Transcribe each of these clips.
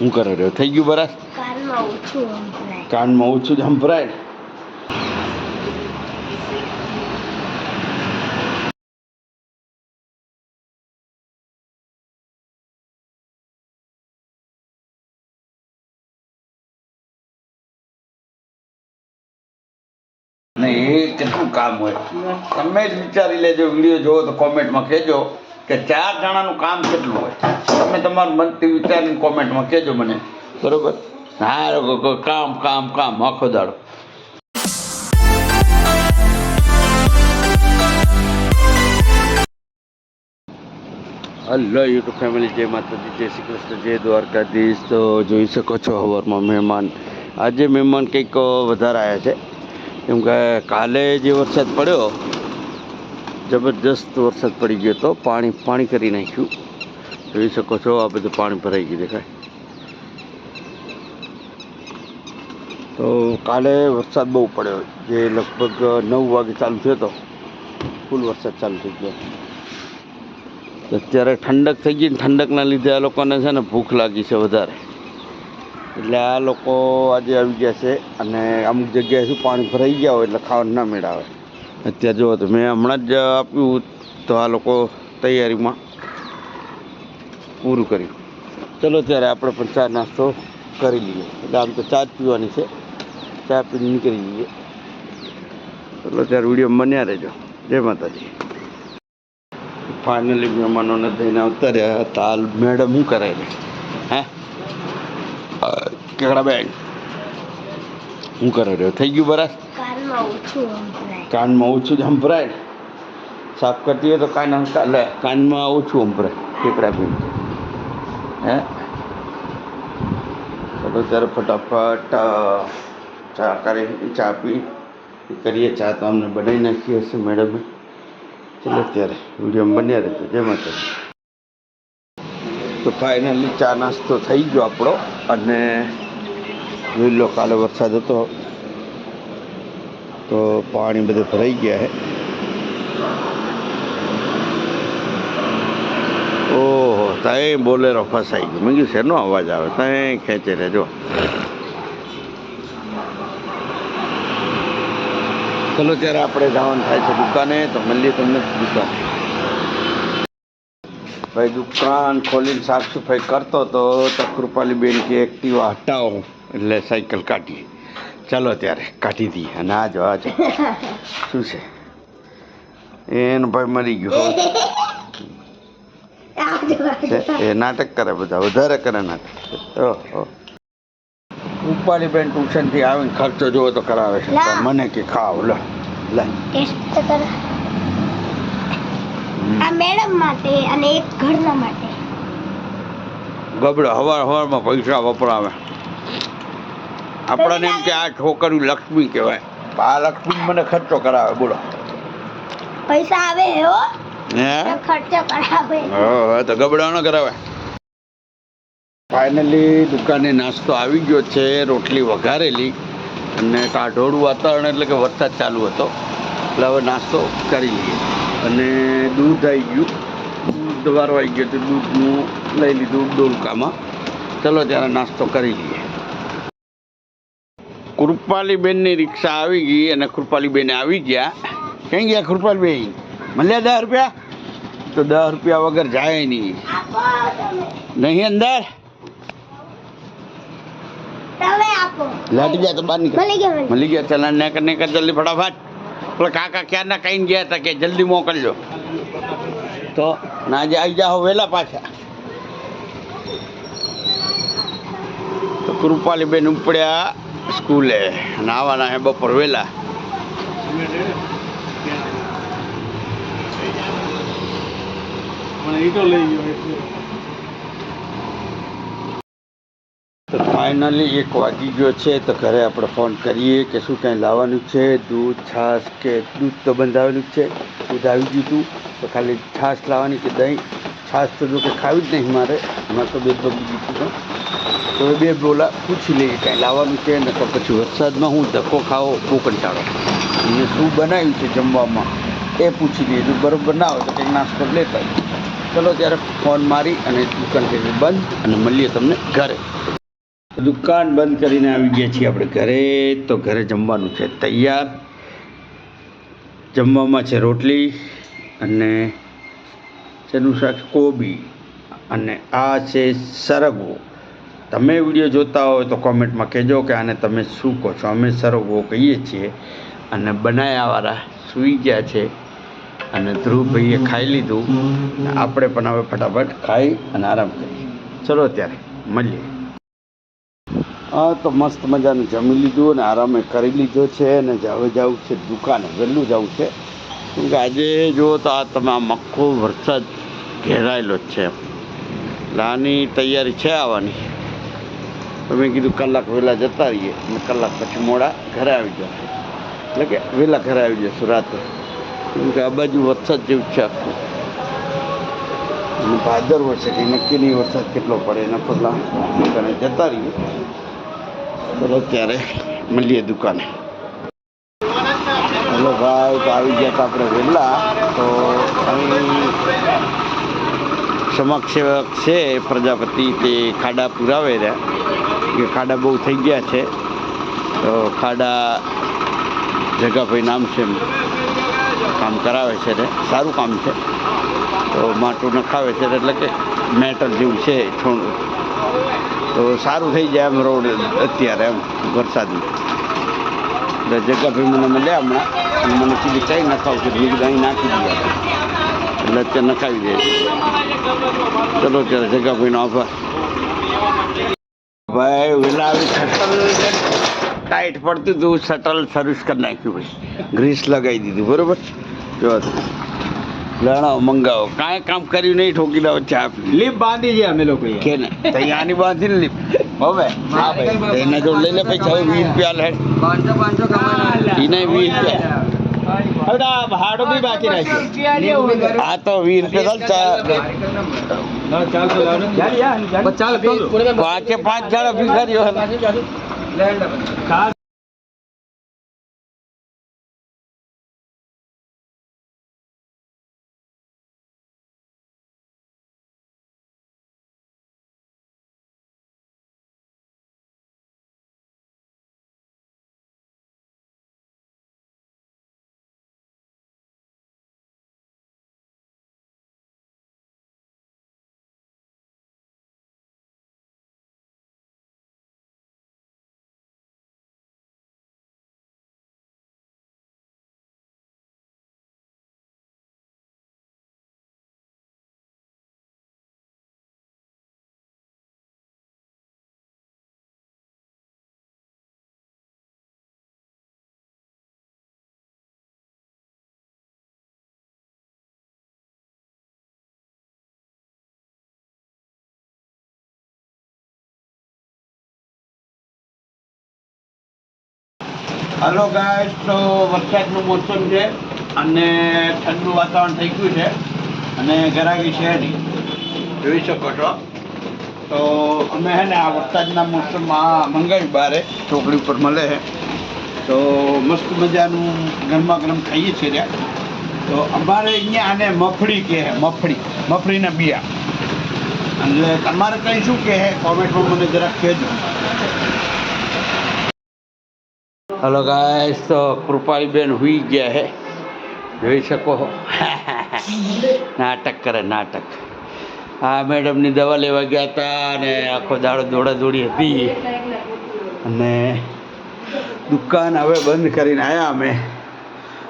શું કરે રહ્યો? થઈ ગયું બરાબર કાનમાં ઓછું કાનમાં ઓછું જ સંભળાય? ને એ કેટલું કામ હોય? તમે જ વિચારી લેજો વીડિયો જોવો તો કોમેન્ટમાં કહેજો. કે ચાર જણાનું કામ કેટલું હોય? તમે તમારું મનથી વિચારીને કોમેન્ટમાં કહેજો મને. બરોબર? હા કામ કામ કામ આખો દાડો. હલો યુટ્યુબ ફેમિલી જય માતાજી જય શ્રી કૃષ્ણ જય દ્વારકાધીશ. તો જોઈ શકો છો હવારમાં મહેમાન. આજે મહેમાન કંઈક વધારે આવ્યા છે. કેમ કે કાલે જે વરસાદ પડ્યો જબરજસ્ત વરસાદ પડી ગયો તો પાણી પાણી કરી નાખ્યું. જોઈ શકો છો, આ બધું પાણી ભરાઈ ગયું દેખાય. તો કાલે વરસાદ બહુ પડ્યો. જે લગભગ નવ વાગે ચાલુ થયો હતો ફૂલ વરસાદ ચાલુ થઈ ગયો. અત્યારે ઠંડક થઈ ગઈ ઠંડકના લીધે આ લોકોને છે ને ભૂખ લાગી છે વધારે. એટલે આ લોકો આજે આવી ગયા છે અને અમુક જગ્યાએ શું પાણી ભરાઈ ગયા હોય એટલે ખાવાનું ના મેળાવે. અત્યારે જો મેં હમણાં જ આપ્યું તો આ લોકો તૈયારીમાં પૂરું કર્યું. ચલો ત્યારે આપણે પણ ચા નાસ્તો કરી લઈએ. એટલે આમ તો ચા જ પીવાની છે. ચા પીને નીકળી જઈએ. ચલો ત્યારે વીડિયો બન્યા રહેજો. જય માતાજી. ફાઇનલી મહેમાનોને થઈને ઉતર્યા હતા. હાલ મેડમ શું કરે છે? હે? કેકડા બેન, શું કરે રહ્યો થઈ ગયું બરાબર? કાનમાં ઓછું જ સંભળાય. ને સાફ કરતી હોય તો કાન લે, કાનમાં ઓછું સંભળાય કેકડા બેન હે? ચલો ત્યારે ફટાફટ ચા કરી, ચા પી. કરીએ ચા તો અમને બનાવી નાખી હશે મેડમે. ચલો ત્યારે વીડિયો બન્યા રહેજો. જય માતાજી. તો ફાઇનલી ચા નાસ્તો થઈ ગયો આપણો. અને જોઈ લો કાલે વરસાદ હતો. તો પાણી બધે ભરાઈ ગયા હે. ઓહો તઈ બોલેરો ફસાઈ ગયો. મેં કીધું, શેનો અવાજ આવે? ત્યાં ખેંચે રહેજો. ચલો, ત્યારે આપણે જવાનું થાય છે દુકાને, તો મળીએ તમને દુકાન. ભાઈ, દુકાન ખોલીને સાફ સફાઈ કરતો તો તો કૃપાલીબેન કે એક્ટિવા હટાવો. એટલે સાયકલ કાઢીએ. ચાલો ત્યારે કાઢી દઈએ. અને આ જો આ જો. શું છે? એનો ભાઈ મરી ગયો. એ નાટક કરે બધા વધારે કરે નાટક. ઓહો કૃપાલી બેન ટ્યુશનથી આવીને ખર્ચો જોવો તો કરાવે છે. મને કે ખાવ લે લે. ટેસ્ટ તો કર. આ મેડમ માટે અને એક ઘરના માટે. ગબડો હવાર હવારમાં પૈસા વપરાવે. આપણને એમ કે આ છોકરી લક્ષ્મી કહેવાય. આ લક્ષ્મી મને ખર્ચો કરાવે બોલો. પૈસા આવે હો હે? ખર્ચો કરાવે. હા તો ગબડો કરાવે ફાઇનલી દુકાને નાસ્તો આવી ગયો છે રોટલી વઘારેલી અને કાઢોળું વાતાવરણ એટલે કે વરસાદ ચાલુ હતો. એટલે હવે નાસ્તો કરી લઈએ. અને દૂધ આવી ગયું. દૂધ વારવાઈ ગયું તો દૂધનું લઈ લીધું ડોલકામાં. ચલો ત્યારે નાસ્તો કરી લઈએ. કૃપાલીબેનની રિક્ષા આવી ગઈ અને કૃપાલીબેન આવી ગયા. ક્યાં ગયા કૃપાલીબેન? મળ્યા દસ રૂપિયા? તો દસ રૂપિયા વગર જાય નહીં. નહીં અંદર? લાટી ગયા તો બહાર નીકળ. મળી ગયા મને મળી ગયા ચલા નેકર નેકર જલ્દી ફટાફટ. પેલા કાકા ક્યારના કહીને ગયા હતા કે જલ્દી મોકલજો. તો ના જે આવી જાઓ વહેલા પાછા. તો કૃપાલીબેન ઉપડ્યા. સ્કૂલે અને આવવાના હે બપોર વહેલા તો ફાઇનલી એક વાગી ગયો છે તો ઘરે આપણે ફોન કરીએ કે શું કાંઈ લાવવાનું છે? દૂધ છાશ કે દૂધ તો બંધાવેલું જ છે. દૂધ આવી ગયું હતું. તો ખાલી છાશ લાવવાની કે દહીં? છાશ તો જોકે ખાવી જ નહીં મારે, એમાં તો બે ગયું તો એ બે બોલા પૂછી લઈએ, કાંઈ લાવવાનું છે ને તો પછી વરસાદમાં હું ધક્કો ખાવો બહુ કંટાળો અને શું બનાવ્યું છે જમવામાં? એ પૂછી લઈએ. જો બરોબર ના હોય તો કંઈક નાસ્તો લેતા ચલો ત્યારે ફોન મારી અને દુકાન કરી બંધ અને મળીએ તમને ઘરે. દુકાન બંધ કરીને આવી ગયા છીએ આપણે ઘરે. તો ઘરે જમવાનું છે. તૈયાર. જમવામાં છે રોટલી અને શેનું શાક કોબી. અને આ છે સરગવો. તમે વીડિયો જોતા હોય તો કોમેન્ટમાં કહેજો કે આને તમે શું કહો છો? અમે સરગવો કહીએ છીએ અને બનાયાવાળા સૂઈ ગયા છે અને ધ્રુવભાઈએ ખાઈ લીધું. આપણે પણ હવે ફટાફટ ખાઈ અને આરામ કરીએ. ચલો ત્યારે, મળીએ. હા તો મસ્ત મજાનું જમી લીધું અને આરામે કરી લીધો છે અને હવે જવું છે દુકાને, વહેલું જવું છે. કેમ કે આજે જુઓ તો આ તમે આ મક્કો વરસાદ ઘેરાયેલો જ છે. એટલે આની તૈયારી છે આવવાની. તમે કીધું કલાક વહેલા જતા રહીએ અને કલાક પછી મોડા ઘરે આવી જશે. એટલે કે વહેલા ઘરે આવી જશું રાતે. કેમ કે આ બાજુ વરસાદ જેવું છે આખું. અને ભાદર વર્ષે કંઈ નક્કી નહીં વરસાદ કેટલો પડે એના પહેલાં દુકાને જતા રહીએ. ચલો ત્યારે મળીએ દુકાને. હલો ભાઈ, તો આવી ગયા તો આપણે વહેલા. તો અહીં સમક્ષ સેવક છે પ્રજાપતિ તે ખાડા પુરાવે રહ્યા. કે ખાડા બહુ થઈ ગયા છે. તો ખાડા જગાભાઈ નામ છે. કામ કરાવે છે ને. સારું કામ છે. તો માટું નખાવે છે એટલે કે મેટર જેવું છે થોડું તો સારું થઈ જાય એમ રોડ અત્યારે એમ વરસાદનું એટલે જગાભાઈ મને મળ્યા હમણાં. મને કીધું કંઈ નખાવું છે ભીડ અહીં નાખી દઈએ એટલે અત્યારે નખાવી દે ચલો ત્યારે જગાભાઈનો આભાર. ભાઈ વેલા શટલ ટાઈટ પડતું હતું શટલ સર્વિસ કરી નાખ્યું ભાઈ ગ્રીસ લગાવી દીધું બરોબર? જો લણો મંગાવો. કાંઈ કામ કર્યું નહીં ઠોકી દો ચા પી. લીપ બાંધી છે અમે લોકો કે ને તૈયારની બાંધી લીપ. હવે? હા ભાઈ. એના જોડે લઈ લે પૈસા વીસ રૂપિયા લે. પાંચસો પાંચસો એને વીસ રૂપિયા. આ ભાડું બી બાકી રાખ્યું આ તો વીસ રૂપિયા ચાલ હા, ચાલતો લાવો ને. ચાલ પાંચે પાંચ જણા ભિખારીઓ હલો ગાઈસ તો વરસાદનું મોસમ છે અને ઠંડુ વાતાવરણ થઈ ગયું છે અને ગરાગી છે નહીં. જોઈ શકો છો. તો અમે હે ને આ વરસાદના મોસમમાં મંગાવ્યું બારે, ચોકડી ઉપર મળે છે તો મસ્ત મજાનું ગરમા ગરમ ખાઈએ છીએ તો અમારે અહીંયા આને મફળી કહે મફળી, મફળીના બિયા. એટલે તમારે કંઈ શું કહે કોમેન્ટમાં મને જરાક કહેજો. હલો ગાઈસ તો કૃપાલીબેન હુઈ ગયા હે. જોઈ શકો નાટક કરે, નાટક. હા મેડમની દવા લેવા ગયા હતા અને આખો દાડો દોડા દોડી હતી. અને દુકાન હવે બંધ કરીને આવ્યા અમે.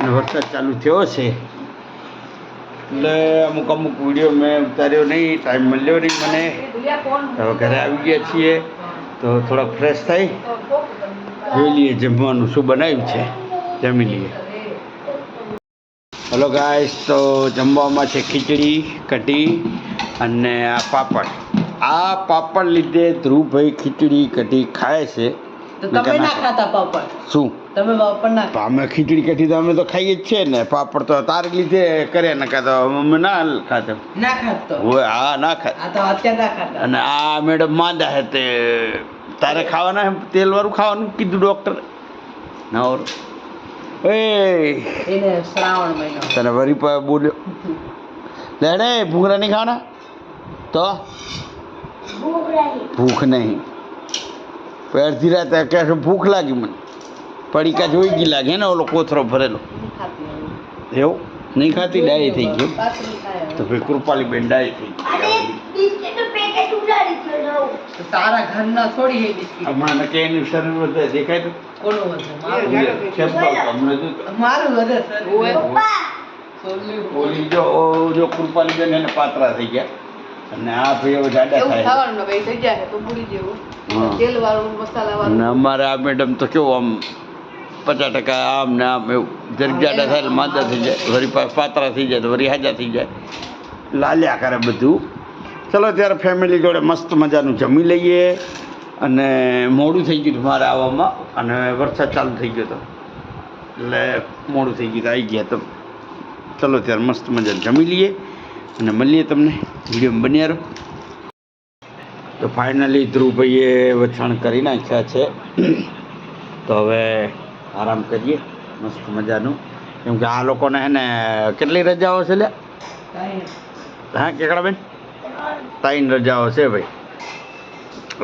અને વરસાદ ચાલુ થયો છે. એટલે અમુક અમુક વીડિયો મેં ઉતાર્યો નહીં ટાઈમ મળ્યો નહીં મને. હવે ઘરે આવી ગયા છીએ. તો થોડાક ફ્રેશ થઈ જોઈ જમવાનું શું બનાવ્યું છે, જમી લઈએ. હલો ગાઈસ તો જમવામાં છે ખીચડી, કઢી અને આ પાપડ. આ પાપડ લીધે ધ્રુવભાઈ ખીચડી, કઢી ખાય છે. તો તમે ના ખાતા પાપડ. શું? તમે પાપડ ના અમે ખીચડી કઢી તો અમે તો ખાઈએ જ છે ને પાપડ તો તારે લીધે કરે ને કાતો અમે ના ખાતા ના ખાતો હોય હા ના ખાત. આ તો અત્યારે ના ખાતા. અને આ મેડમ માંદા હે તે તારે ખાવાના તેલ વાળું ખાવાનું કીધું ડોક્ટર ના ઓર. એ. એને શ્રાવણ મહિનો. તને વરી પર બોલ્યો? લેડે ભૂંગરા નહીં ખાવાના? તો? ભૂખ નહીં. પછી અડધી રાતે કહે ભૂખ લાગી મને. પડીકા જોઈ ગઈ લાગે ને ઓલો કોથરો ભરેલો. એવું? નહીં ખાતી ડાય થઈ ગયું તો. ભાઈ કૃપાલી બેન ડાય થઈ ગઈ. બિસ્કિટનું પેકેટ ઉડાડી દીધું નવું. તો તારા ઘરના થોડી હે હમણાં કે એનું શરીર વધે દેખાય તો? મારું? જો વધે ઓલી જો જો કૃપાલી બેન એને પાતળા થઈ ગયા. અને આ ભાઈ જાડા થાય. અમારે આ મેડમ તો કેવું આમ પચાસ ટકા આમ ને આમ એવું. જરીક જાડા થાય એટલે માંદા થઈ જાય. વરી પાતળા થઈ જાય તો વળી હાજા થઈ જાય. લાલ્યા કરે બધું. ચલો ત્યારે ફેમિલી જોડે મસ્ત મજાનું જમી લઈએ. અને મોડું થઈ ગયું મારે આવવામાં. અને વરસાદ ચાલુ થઈ ગયો હતો એટલે મોડું થઈ ગયું આવી ગયા તો. ચલો ત્યારે મસ્ત મજાનું જમી લઈએ. અને મળીએ તમને. વિડીયોમાં બન્યા રહો તો ફાઇનલી ધ્રુવભાઈએ વછાણ કરી નાખ્યા છે. તો હવે આરામ કરીએ, મસ્ત મજાનું. કેમ કે આ લોકોને હે ને કેટલી રજાઓ છે લે હા, કેકડાબેન? ત્રણ રજાઓ છે ભાઈ.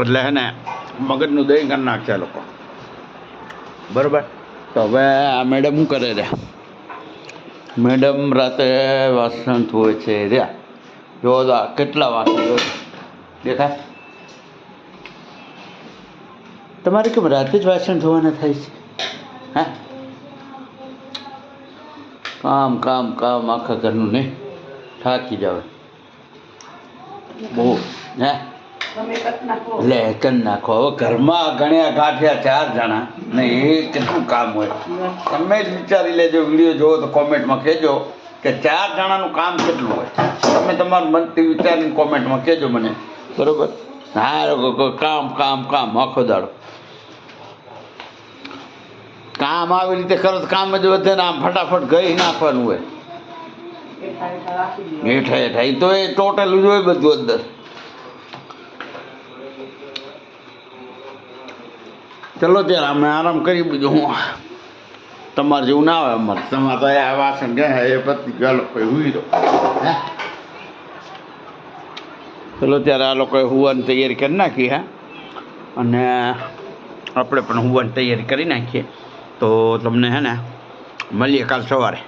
એટલે હે ને મગજનું દહીં કરી નાખશે લોકો. બરાબર? તો હવે આ મેડમ શું કરે રહ્યા? મેડમ રાતે વાસણ ધોવે છે રહ્યા. જો કેટલા વાસણ જો દેખાય? તમારે કેમ રાતે જ વાસણ ધોવાના થાય છે? હા? કામ કામ કામ આખા ઘરનું નહીં થાકી જાવ બહુ હે? લે કરી નાખો. હવે ઘરમાં ગણ્યા ગાંઠ્યા ચાર જણા ને એ કેટલું કામ હોય. તમે જ વિચારી લેજો વીડિયો જોવો તો કોમેન્ટમાં કહેજો. કે ચાર જણાનું કામ કેટલું હોય? તમે તમારું મનથી વિચારીને કોમેન્ટમાં કહેજો મને. બરોબર? હા કામ કામ કામ આખો દાડો. કામ આવી રીતે કરો તો કામ જ વધે ને આમ ફટાફટ ગઈ નાખવાનું હોય. હેઠા હેઠા હેઠા હેઠા એ તો એ ટોટલ જ હોય બધું અંદર. ચલો ત્યારે અમે આરામ કરી બીજું હું તમારે જેવું ના આવે અમારે. તમારે તો આ વાસણ ગયા એ પતી ચાલો કોઈ હુઈ દો ચલો ત્યારે આ લોકોએ હુવાની તૈયારી કરી નાખી, હે? અને આપણે પણ હુવાની તૈયારી કરી નાખીએ. તો તમને, હે ને, મળીએ કાલ સવારે.